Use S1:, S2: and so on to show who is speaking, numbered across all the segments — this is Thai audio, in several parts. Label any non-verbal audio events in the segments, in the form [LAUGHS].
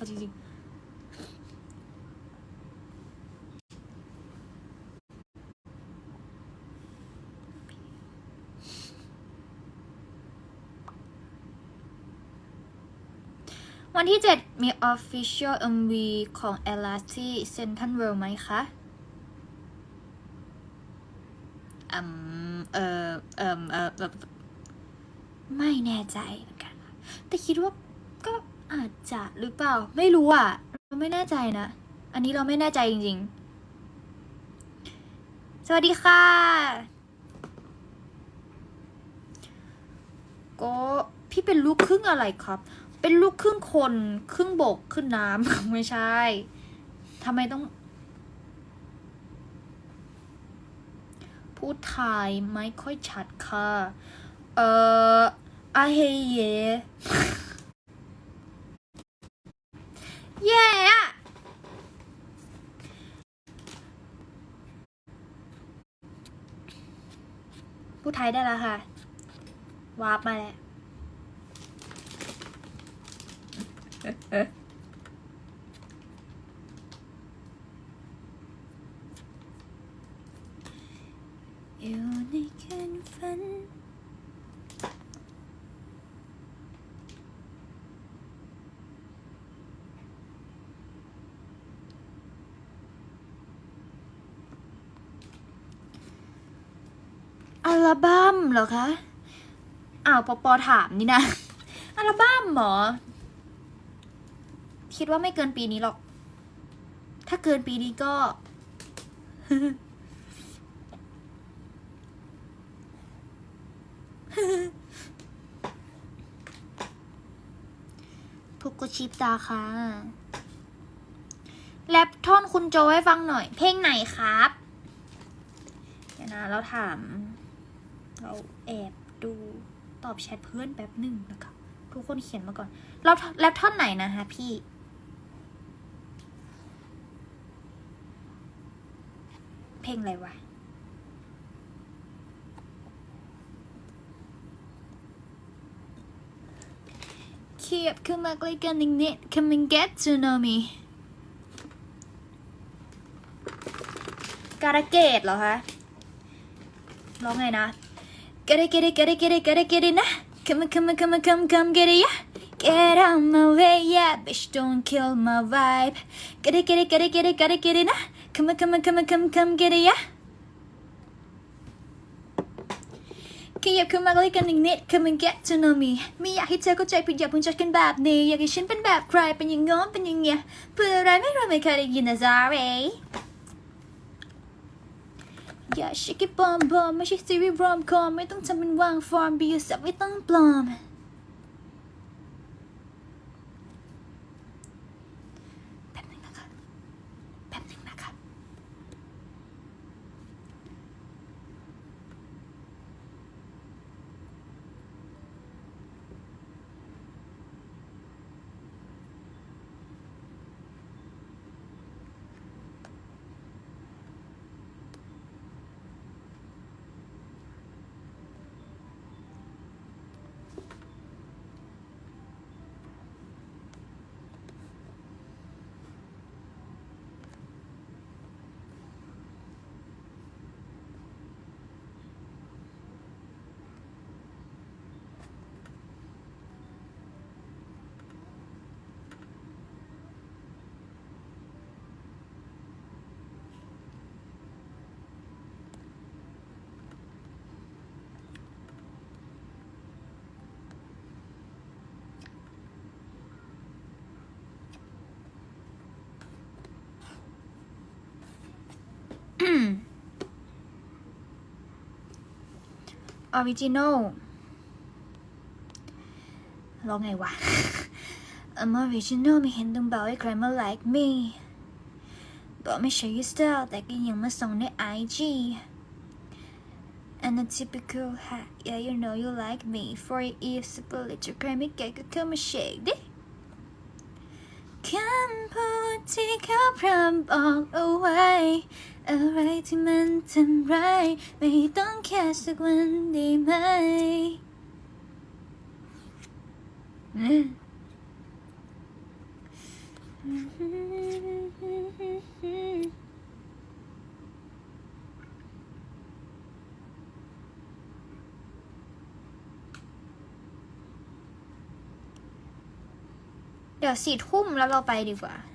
S1: เอาจริงๆวันที่ 7 มี Official MV ของ e l a s ที่ Central World ไหมคะอืมเออเออเออไม่แน่ใจเหมือนกัน แต่คิดว่า อาจจะหรือเปล่า ไม่รู้อะ เราไม่แน่ใจนะ อันนี้เราไม่แน่ใจจริงๆ สวัสดีค่ะ ก็พี่เป็นลูกครึ่งอะไรครับ เป็นลูกครึ่งคนครึ่งบกครึ่งน้ำ ไม่ใช่ทำไมต้อง พูดไทยไม่ค่อยชัดค่ะ เอ่ออาเฮเย แย่อะพูดไทยได้แล้วค่ะ วาร์ปมาแล้วอยู่ในคืนฝัน อั ลบั้มเหรอคะ อ้าวปอปอถามนี่นะ อัลบั้มหรอคิดว่าไม่เกินปีนี้หรอก ถ้าเกินปีนี้ก็ พุกกชิปตาค่ะ แรปท่อนคุณโจให้ฟังหน่อย เพลงไหนครับเดี๋ยวนะ เราถาม เราแอบดูตอบแชทเพื่อนแป๊บหนึ่งนะคะทุกคนเขียนมาก่อนเราแรปท่อนไหนนะฮะพี่เพลงอะไรวะ เขียบขึ้นมาใกล้กันอีกนิด Come and get to know me การะเกดเหรอคะ ร้องไงนะ Get it get it get it get it get it get it นะ Come on come on come on come come get it yeah Get out my way yeah bitch don't kill my vibe Get it get it get it get it get it get it นะ Come on come on come on come come get it yeah ขยับขึ้นมาใกล้กันอีกนิด Come and get to know me ไม่อยากให้เธอเข้าใจผิดอย่าเพิ่งจัดกันแบบนี้ อยากให้ฉันเป็นแบบใคร เป็นอย่างง้อเป็นอย่างเงี้ย เพื่ออะไรไม่รู้ไม่เคยได้ยินนะ sorry อย่าชิคกี้บอมบอมไม่ใช่ซีรีส์รอมคอมไม่ต้องทำเป็นวางฟอร์ม be yourself ไม่ต้องปลอม [CLEARS THROAT] ออริจินอลร้องไงวะ [LAUGHS] I'm original ไม่เห็นต้องบอกให้ใครมา like me บอกไม่ใช่ your style แต่ก็ยังมาส่งใน IG And a typical hat yeah you know you like me for your ears super little ใครไม่เก่ก็เข้ามาเชกดิ ที่เขาพร่ำบอกเอาไว้ อะไรที่มันทำร้ายไม่ต้องแค่สักวันได้ไหมอืมเดี๋ยวสี่ทุ่มแล้วเราไปดีกว่า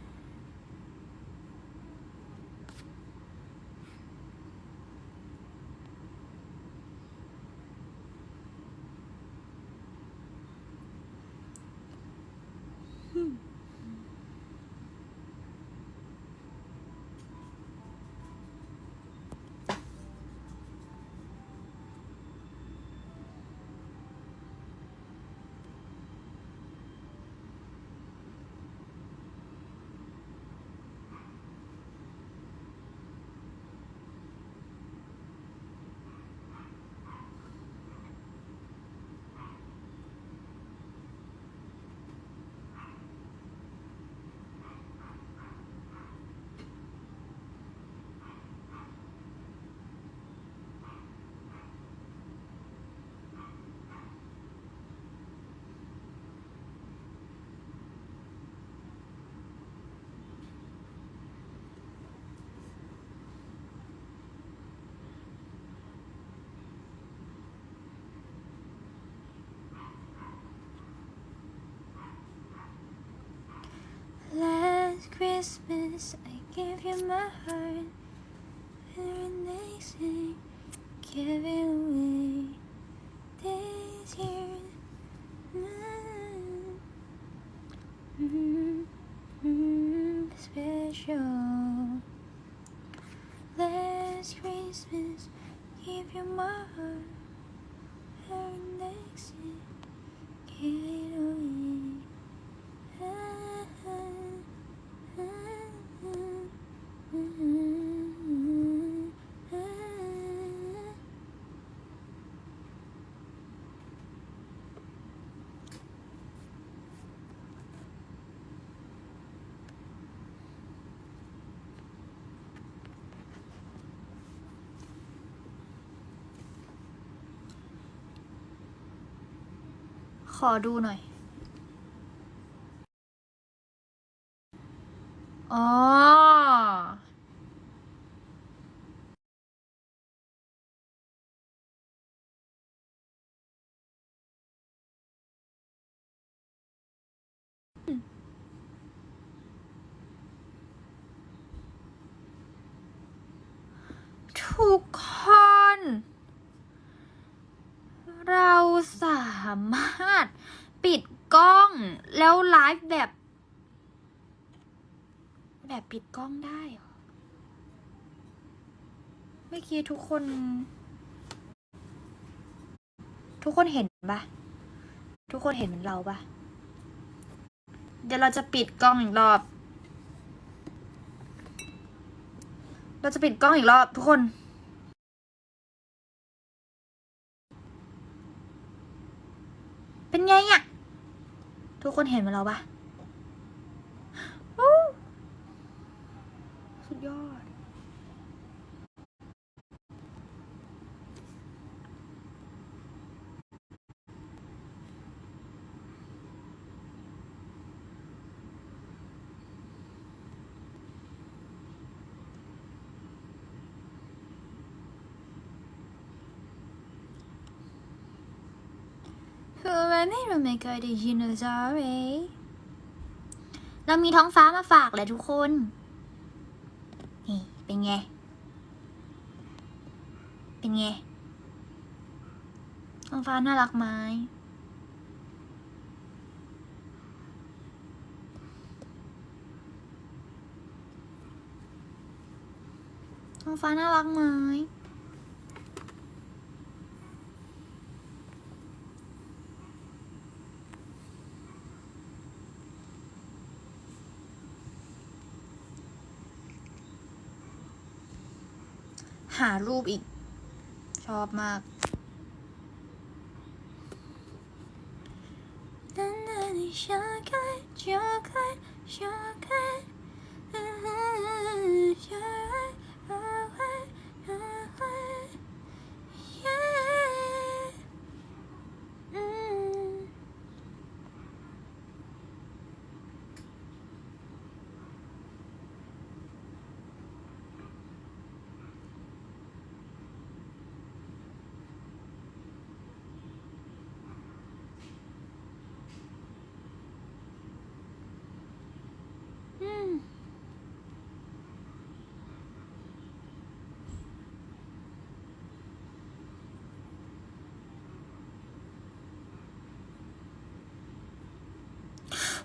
S1: Last Christmas I gave you my heart. Very next thing give it away ขอดูหน่อย อ๋อ ทุกคน เราสามารถปิดกล้องแล้วไลฟ์แบบ แบบปิดกล้องได้เหรอเมื่อกี้ทุกคน ทุกคนเห็นปะทุกคนเห็นเหมือนเราปะเดี๋ยวเราจะปิดกล้องอีกรอบ เราจะปิดกล้องอีกรอบทุกคนไงอะทุก คนเห็นมันแล้วปะโอ้สุดยอด คือมันไม่ เราไม่เคยได้ยินเลย sorry เรามีท้องฟ้ามาฝากเลยทุกคน นี่ เป็นไง เป็นไง ท้องฟ้าน่ารักไหมท้องฟ้าน่ารักไหม หารูปอีก ชอบมาก想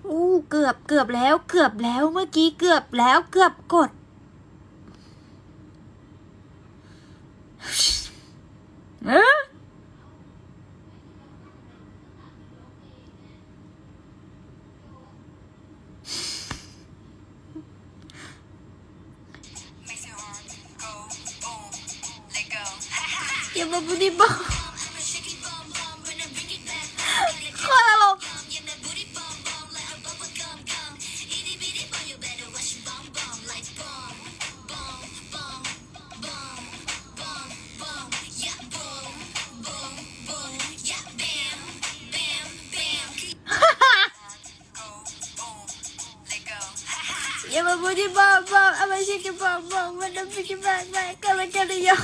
S1: อู้เกือบเกือบแล้วเกือบแล้วเมื่อกี้เกือบแล้วเกือบกด ยกันเลยยอง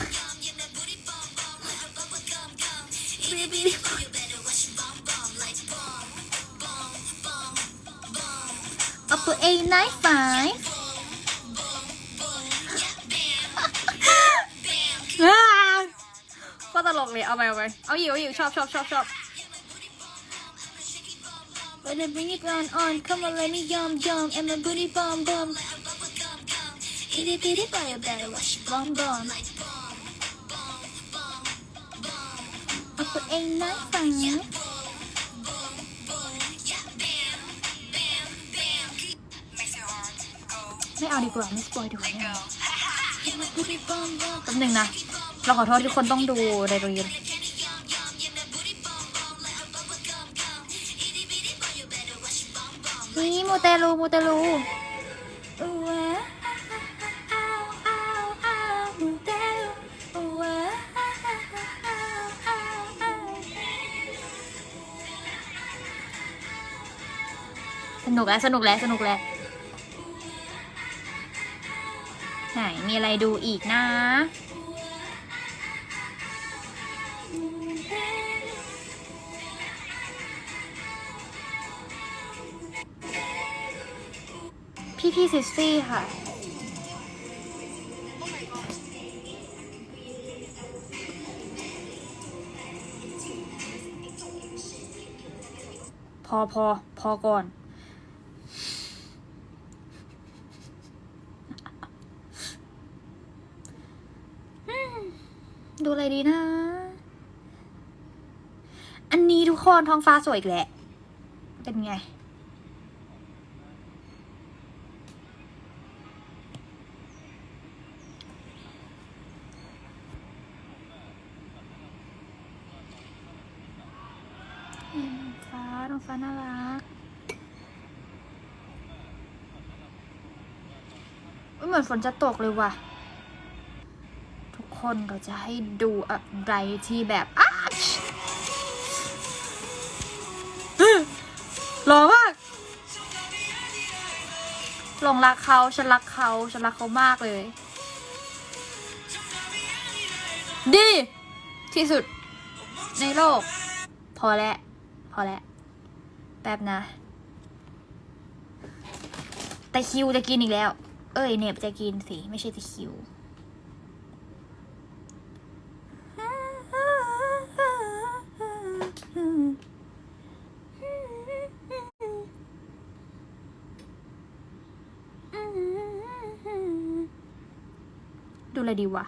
S1: บีบีเอาปืนเอไนฟ์ไฟก็ตลกเลยเอาไปเอาไปเอาอยู่เอาอยู่ชอบชอบชอบชอบ When I bring it on on, come on, let me yum yum, and my booty bomb bomb. Itty bitty boy, you better watch it bomb bomb. I put a knife on you.
S2: Makes your arm go
S1: ไม่เอาดีกว่าไม่สปอยดีกว่า
S2: let go.
S1: แป๊บหนึงนะ เราขอโทษที่คนต้องดูในโรงเรียน นี่มูเตลูมูเตลูสนุกแล้วสนุกแล้วสนุกแล้วไหนมีอะไรดูอีกนะ พี่ซีซิสซี่ค่ะ พอพอพอก่อน ดูอะไรดีนะ อันนี้ทุกคนท้องฟ้าสวยอีกแหละ เป็นไง เห็นฟ้าท้องฟ้าน่ารักเอ้ยเห มือนฝนจะตกเลยว่ะ ทุกคนเราจะให้ดูอะไรที่แบบอ้าหล่อมากหลงรักเขาฉันรักเขาฉันรักเขามากเลย ดี ที่สุดในโลก พอแล้ว พอแล้ว แป๊บนะ แต่คิวจะกินอีกแล้ว เอ้ยเน็บจะกินสิ ไม่ใช่ตะคิวดูอะไรดีวะ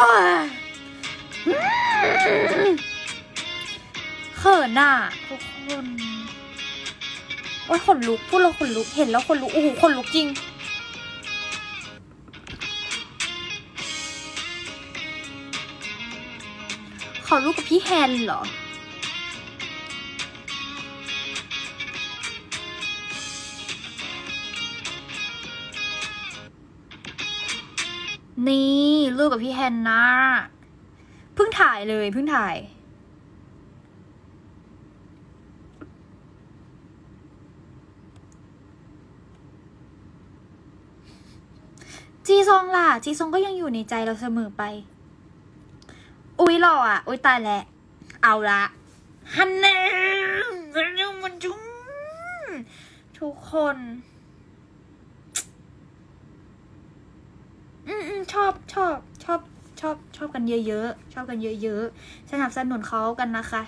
S1: เขินอะทุกคน โอ้ยขนลุกพูดแล้วขนลุกเห็นแล้วขนลุกโอ้โหขนลุกจริงขอลุกกับพี่แฮนเหรอ นี่รูปกับพี่แฮนนะเพิ่งถ่ายเลยเพิ่งถ่ายจีซองล่ะ จีซองก็ยังอยู่ในใจเราเสมอไป อุ๊ยหล่ออะ อุ๊ยตายแหล้วเอาละฮันแน่มันจุ้มมันจุ้มทุกคน อืมอืม ชอบชอบชอบชอบชอบกันเยอะๆ ชอบกันเยอะๆ สนับสนุนเขากันนะคะ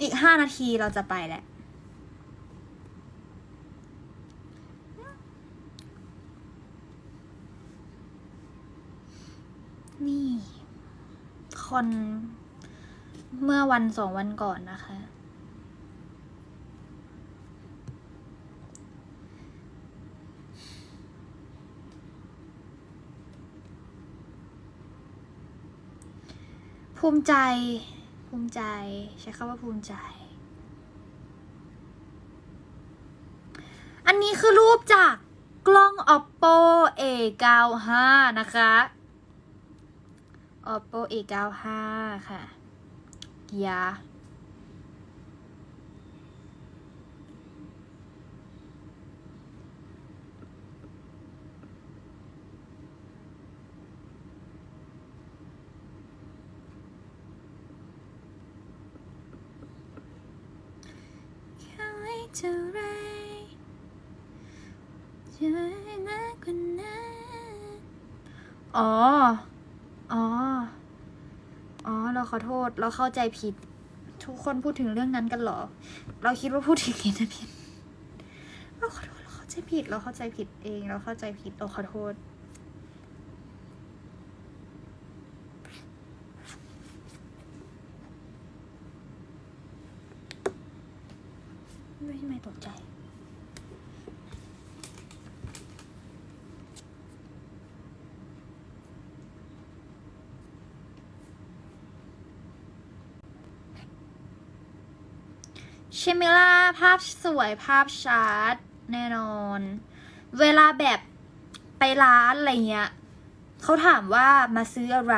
S1: อีกห้านาทีเราจะไปแหละนี่ คนเมื่อวันสองวันก่อนนะคะ ภูมิใจ ภูมิใจ ใช้คำว่าภูมิใจ อันนี้คือรูปจากกล้อง oppo a 9 5 นะคะ oppo a 9 5 ค่ะยาแค่ไว้ เท่าไรจะไม่มากกว่านั้น อ๋อ อ๋อ อ๋อ เราขอโทษ เราเข้าใจผิด ทุกคนพูดถึงเรื่องนั้นกันเหรอ เราคิดว่าพูดถึงเอนเตอร์เทนเราขอโทษ เราเข้าใจผิด เราเข้าใจผิดเอง เราเข้าใจผิด เราขอโทษ ไม่ไม่ตกใจ ใช่ไหมล่ะภาพสวยภาพชัดแน่นอน เวลาแบบไปร้านอะไรเงี้ยเขาถามว่ามาซื้ออะไร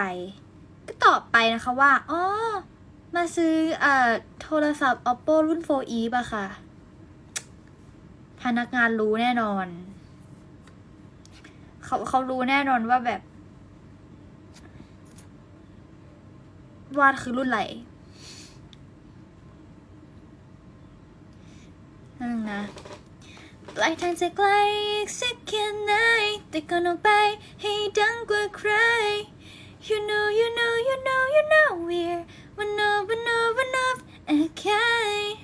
S1: ก็ตอบไปนะคะว่า อ๋อ มาซื้อเอ่อโทรศัพท์ oppo รุ่น 4e ป่ะค่ะ พนักงานรู้แน่นอน เขาเขารู้แน่นอนว่าแบบ วาดคือรุ่นไหนนั่นงนะปลายทางจะไกลสักแค่ไหนแต่ก่อนออกไปให้ดังกว่าใคร You know you know you know you know we're one of one of one of a kind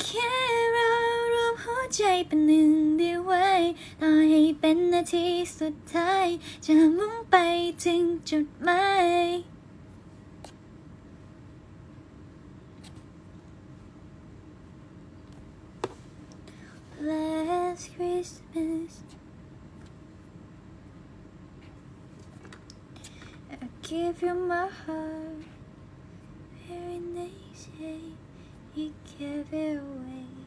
S1: แค่เรารวมหัวใจเป็นหนึ่งเดียวไว้ต่อให้เป็นนาทีสุดท้าย จะมุ่งไปถึงจุดหมาย Last Christmas I gave you my heart Very nice You gave it away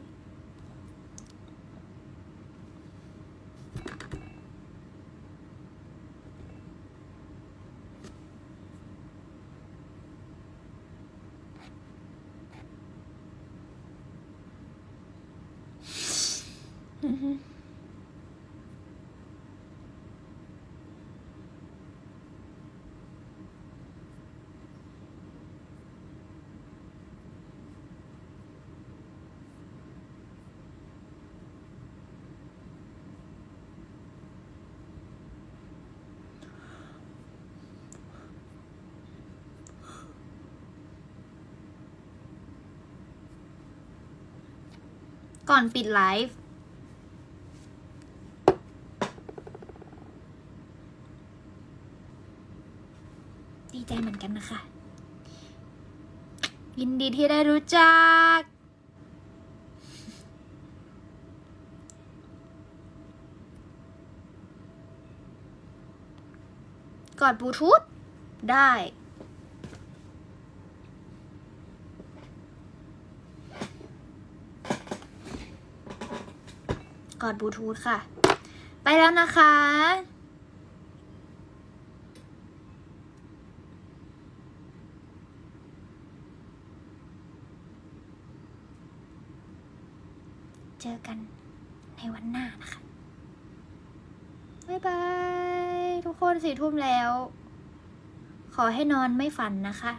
S1: ก่อนปิดไลฟ์ดีใจเหมือนกันนะคะ ยินดีที่ได้รู้จัก กอดบลูทูธได้ กอดบลูทูธค่ะ ไปแล้วนะคะ เจอกันในวันหน้านะคะ บ๊ายบาย ทุกคนสี่ทุ่มแล้ว ขอให้นอนไม่ฝันนะคะ